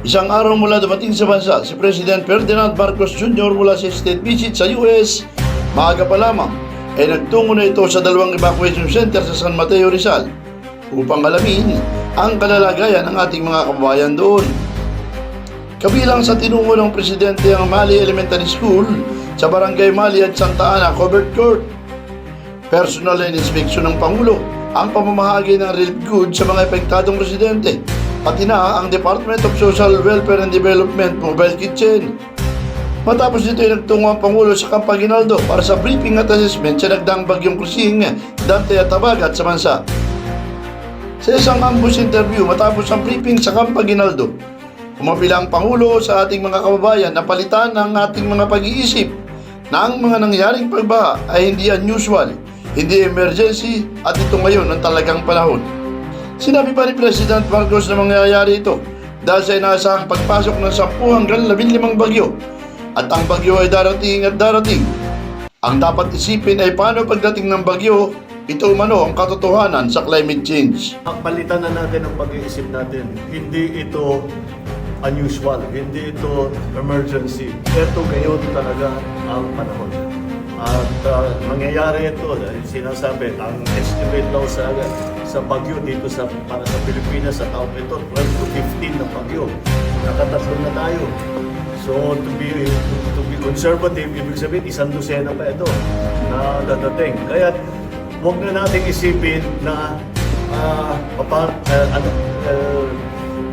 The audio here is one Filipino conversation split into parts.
Isang araw mula dumating sa bansa, si President Ferdinand Marcos Jr. mula sa state visit sa US, maaga pa lamang ay nagtungo na ito sa dalawang evacuation center sa San Mateo Rizal upang alamin ang kalalagayan ng ating mga kababayan doon. Kabilang sa tinungo ng Presidente ang Mali Elementary School sa Barangay Mali at Santa Ana Covered Court. Personal and inspection ng Pangulo ang pamamahagi ng relief goods sa mga epektadong residente, pati na ang Department of Social Welfare and Development Mobile Kitchen. Matapos nito ay nagtungo ang Pangulo sa Campaginaldo para sa briefing at assessment sa nagdaang bagyong Kusing, Dante at Tabagat sa bansa. Sa isang ambush interview matapos ang briefing sa Campaginaldo, umapila ang Pangulo sa ating mga kababayan na palitan ang ating mga pag-iisip na ang mga nangyaring pagbaha ay hindi unusual, hindi emergency at ito ngayon ang talagang panahon. Sinabi pa ni President Marcos na mangyayari ito dahil sa inaasahang pagpasok ng 10 hanggang 15 bagyo at ang bagyo ay darating at darating. Ang dapat isipin ay paano pagdating ng bagyo, ito umano ang katotohanan sa climate change. Ang palitan na natin ang pag-iisip natin. Hindi ito unusual, hindi ito emergency. Ito ngayon talaga ang panahon. At uh, mangyayari ito dahil sinasabi, ang estimate daw sa, sa bagyo dito sa, para sa Pilipinas sa taong ito, 12 to 15 na bagyo. Nakatatlo na tayo. So to be to, to be conservative, ibig sabihin isang dosena pa ito na dadating. Kaya huwag na nating isipin na ah papa, ah, ano, ah,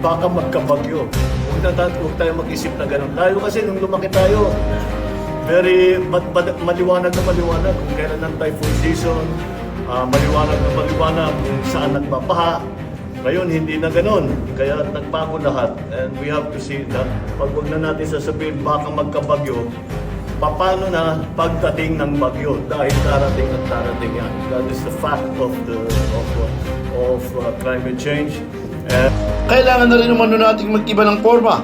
baka magkabagyo. Huwag na huwag tayo mag-isip na ganun. Tayo kasi nung lumaki tayo, very ma- ma- maliwanag na maliwanag kung kailan ang typhoon season, ah, maliwanag na maliwanag kung saan nagbabaha. Ngayon, hindi na ganun. Kaya nagbago lahat. And we have to see that pag huwag na natin sasabihin baka magkabagyo, paano na pagdating ng bagyo dahil darating at darating yan. That is the fact of the of, of uh, climate change. And Kailangan na rin umano nating mag-iba ng forma,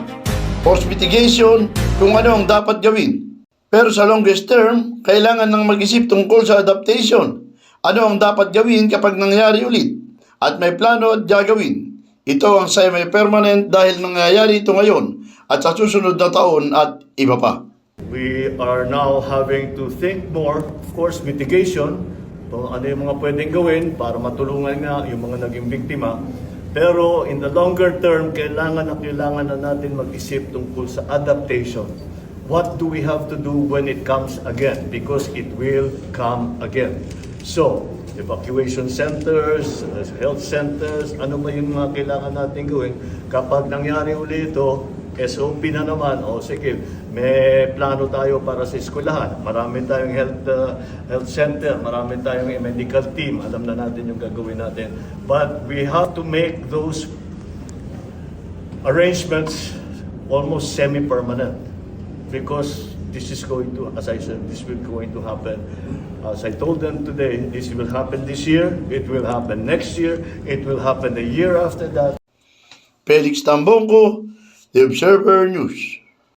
force mitigation, kung ano ang dapat gawin. Pero sa longest term, kailangan nang mag-isip tungkol sa adaptation. Ano ang dapat gawin kapag nangyari ulit? At may plano at gagawin. Ito ang semi-permanent dahil nangyayari ito ngayon at sa susunod na taon at iba pa. we are now having to think more, of course, mitigation. So, ano yung mga pwedeng gawin para matulungan nga yung mga naging biktima. Pero in the longer term, kailangan na kailangan na natin mag-isip tungkol sa adaptation. What do we have to do when it comes again? Because it will come again. So, evacuation centers, health centers, ano ba yung mga kailangan natin gawin kapag nangyari uli ito, SOP na naman, o sige, may plano tayo para sa eskwelahan. Marami tayong health uh, health center, marami tayong medical team. Alam na natin yung gagawin natin. But we have to make those arrangements almost semi-permanent because this is going to, as I said, this will going to happen. As I told them today, this will happen this year, it will happen next year, it will happen the year after that. Felix Tambongko, The Observer News.